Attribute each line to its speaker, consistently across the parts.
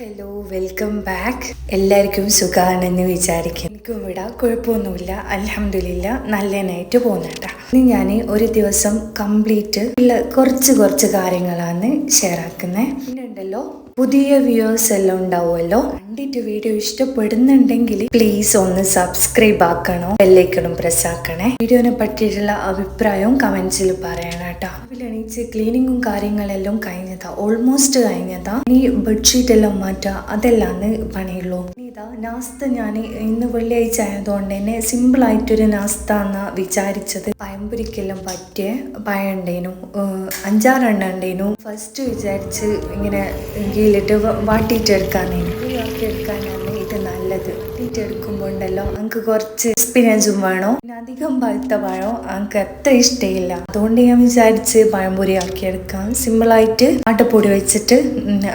Speaker 1: Hello welcome back എല്ലാവർക്കും സുഖമാണെന്ന് വിചാരിക്കും എനിക്കും ഇവിടെ കുഴപ്പമൊന്നുമില്ല. അലഹമില്ല നല്ലതായിട്ട് പോകുന്നുണ്ട ഇനി ഞാൻ ഒരു ദിവസം കംപ്ലീറ്റ് ഉള്ള കുറച്ച് കുറച്ച് കാര്യങ്ങളാണ് ഷെയർ ആക്കുന്നത് പിന്നെ ഉണ്ടല്ലോ പുതിയ വ്യൂവേഴ്സ് എല്ലാം ഉണ്ടാവുമല്ലോ. കണ്ടിട്ട് വീഡിയോ ഇഷ്ടപ്പെടുന്നുണ്ടെങ്കിൽ പ്ലീസ് ഒന്ന് സബ്സ്ക്രൈബ് ആക്കണോ ബെല്ലൈക്കണും പ്രസ് ആക്കണേ. വീഡിയോനെ പറ്റിയിട്ടുള്ള അഭിപ്രായവും കമന്റ്സിൽ പറയണം കേട്ടോ. രാവിലെ എണീച്ച് ക്ലീനിങ്ങും കാര്യങ്ങളെല്ലാം കഴിഞ്ഞതാ ഓൾമോസ്റ്റ് കഴിഞ്ഞതാ. ഇനി ബെഡ്ഷീറ്റ് എല്ലാം മാറ്റുക അതെല്ലാം പണിയുള്ളൂ. ഇതാ നാസ്ത ഞാൻ ഇന്ന് വെള്ളിയാഴ്ച ആയതുകൊണ്ട് തന്നെ സിമ്പിൾ ആയിട്ടൊരു നാസ്ത എന്നാ വിചാരിച്ചത്. പയമ്പൊരിക്കെല്ലാം പറ്റിയ പയണ്ടേനു അഞ്ചാറെണ്ണം ഉണ്ടേനു. ഫസ്റ്റ് വിചാരിച്ച് ഇങ്ങനെ ഗീലിട്ട് വാട്ടിയിട്ടെടുക്കാനേനു. എടുക്കാനാണ് ഇത് തീറ്റ എടുക്കുമ്പോൾ ഉണ്ടല്ലോ എനിക്ക് കുറച്ച് എക്സ്പീരിയൻസും വേണോ? പിന്നെ അധികം പഴുത്ത പഴം എനിക്ക് അത്ര ഇഷ്ടമില്ല അതുകൊണ്ട് ഞാൻ വിചാരിച്ച് പഴംപൊരി ആക്കിയെടുക്കാം. സിമ്പിളായിട്ട് ആട്ടപ്പൊടി വെച്ചിട്ട്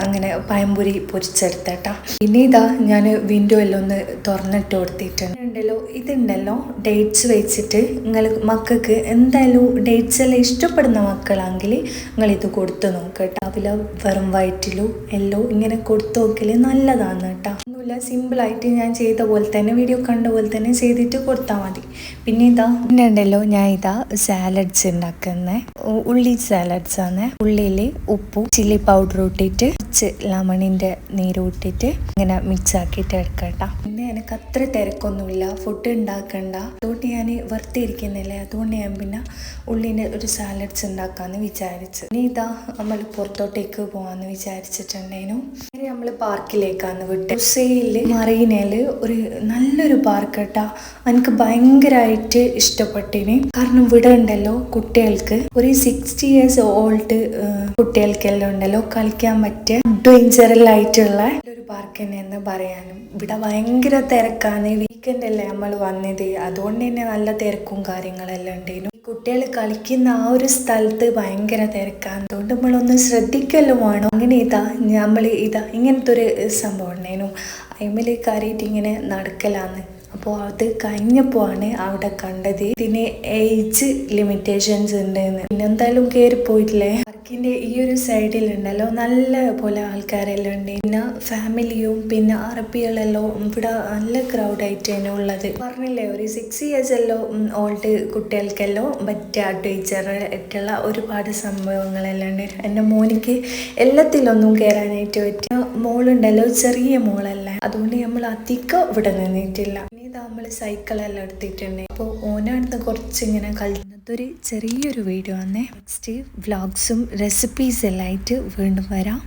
Speaker 1: അങ്ങനെ പഴംപൊരി പൊരിച്ചെടുത്തേട്ടാ. പിന്നെ ഇതാ ഞാൻ വിൻഡോ എല്ലാം ഒന്ന് തുറന്നിട്ട് കൊടുത്തിട്ടുണ്ട്. ഉണ്ടല്ലോ ഇതുണ്ടല്ലോ ഡേറ്റ്സ് വെച്ചിട്ട് നിങ്ങൾ മക്കൾക്ക് എന്തായാലും ഡേറ്റ്സ് എല്ലാം ഇഷ്ടപ്പെടുന്ന മക്കളാണെങ്കിൽ നിങ്ങൾ ഇത് കൊടുത്തു നോക്കുക കേട്ടോ. വെറും വയറ്റിലോ എല്ലോ ഇങ്ങനെ കൊടുത്തു നോക്കൽ നല്ലതാണ് കേട്ടോ. ഒന്നുമില്ല. സിമ്പിളായിട്ട് ഞാൻ ചെയ്ത പോലെ തന്നെ വീഡിയോ കണ്ട പോലെ തന്നെ ചെയ്തിട്ട് കൊടുത്താൽ മതി. പിന്നെ ഇതാ പിന്നെ ഉണ്ടല്ലോ ഞാൻ ഇതാ സാലഡ്സ് ഉണ്ടാക്കുന്നത് ഉള്ളി സാലഡ്സ് ആണ് ഉള്ളിയിൽ ഉപ്പും ചില്ലി പൗഡർ ഇട്ടിട്ട് കുറച്ച് ലെമണിന്റെ നീര് ഇട്ടിട്ട് ഇങ്ങനെ മിക്സ് ആക്കിയിട്ട് എടുക്കട്ടോ എനിക്ക് അത്ര തിരക്കൊന്നുമില്ല. ഫുഡ് ഉണ്ടാക്കണ്ട. അതുകൊണ്ട് ഞാൻ വെറുതെ ഇരിക്കുന്നില്ലേ? അതുകൊണ്ട് ഞാൻ പിന്നെ ഉള്ളിന്റെ ഒരു സാലഡ്സ് ഉണ്ടാക്കാമെന്ന് വിചാരിച്ചു. ഇനി ഇതാ നമ്മൾ പുറത്തോട്ടേക്ക് പോകാമെന്ന് വിചാരിച്ചിട്ടുണ്ടേനു. നമ്മൾ പാർക്കിലേക്കാണ് വിട്ട്. ഉസയിൽ മറീനയിൽ ഒരു നല്ലൊരു പാർക്ക് കേട്ടാ എനിക്ക് ഭയങ്കരമായിട്ട് ഇഷ്ടപ്പെട്ടിന്. കാരണം ഇവിടെ ഉണ്ടല്ലോ കുട്ടികൾക്ക്. ഒരു സിക്സ്റ്റി ഇയേഴ്സ് ഓൾഡ് കുട്ടികൾക്കെല്ലാം ഉണ്ടല്ലോ കളിക്കാൻ പറ്റിയ അഡ്വഞ്ചറൽ ആയിട്ടുള്ള തന്നെ എന്ന് പറയാനും. ഇവിടെ ഭയങ്കര തിരക്കാണ്. വീക്കെൻഡ് അല്ലേ നമ്മൾ വന്നത്. അതുകൊണ്ട് തന്നെ നല്ല തിരക്കും കാര്യങ്ങളെല്ലാം ഉണ്ടായിരുന്നു കുട്ടികൾ കളിക്കുന്ന ആ ഒരു സ്ഥലത്ത് ഭയങ്കര തിരക്കാണ്. അതുകൊണ്ട് നമ്മളൊന്ന് ശ്രദ്ധിക്കല്ലോ വേണം. അങ്ങനെ ഇതാ നമ്മൾ ഇതാ ഇങ്ങനത്തെ ഒരു സംഭവം ഉണ്ടായിരുന്നു. അയിമൽ കയറിയിട്ട് ഇങ്ങനെ നടക്കലാന്ന് അപ്പോൾ അത് കഴിഞ്ഞപ്പോൾ ആണ് അവിടെ കണ്ടത്. ഇതിന് ഏജ് ലിമിറ്റേഷൻസ് ഉണ്ടെന്ന്. പിന്നെ എന്തായാലും കയറി പോയിട്ടില്ലേ പാർക്കിന്റെ ഈ ഒരു സൈഡിലുണ്ടല്ലോ നല്ല പോലെ ആൾക്കാരെല്ലാം ഉണ്ട്. പിന്നെ ഫാമിലിയും പിന്നെ അറബികളെല്ലോ ഇവിടെ നല്ല ക്രൗഡ് തന്നെ ഉള്ളത്. പറഞ്ഞില്ലേ ഒരു സിക്സ് ഇയേഴ്സ് എല്ലോ ഓൾഡ് കുട്ടികൾക്കെല്ലോ പറ്റിയ ടീച്ചറായിട്ടുള്ള ഒരുപാട് സംഭവങ്ങളെല്ലാം ഉണ്ട്. എന്റെ മോനിക്ക് എല്ലാത്തിലൊന്നും കയറാനായിട്ട് പറ്റിയ മോളുണ്ടല്ലോ ചെറിയ മോളല്ലേ. അതുകൊണ്ട് നമ്മൾ അധികം ഇവിടെ നിന്നിട്ടില്ല. സൈക്കിളെല്ലാം എടുത്തിട്ടുണ്ട്. അപ്പോൾ ഓനടുത്ത് കുറച്ചിങ്ങനെ കളിക്കുന്നതൊരു ചെറിയൊരു വീഡിയോ ആണ്. നെക്സ്റ്റ് വ്ളോഗ്സും റെസിപ്പീസ് എല്ലാം ആയിട്ട് വീണ്ടും വരാം.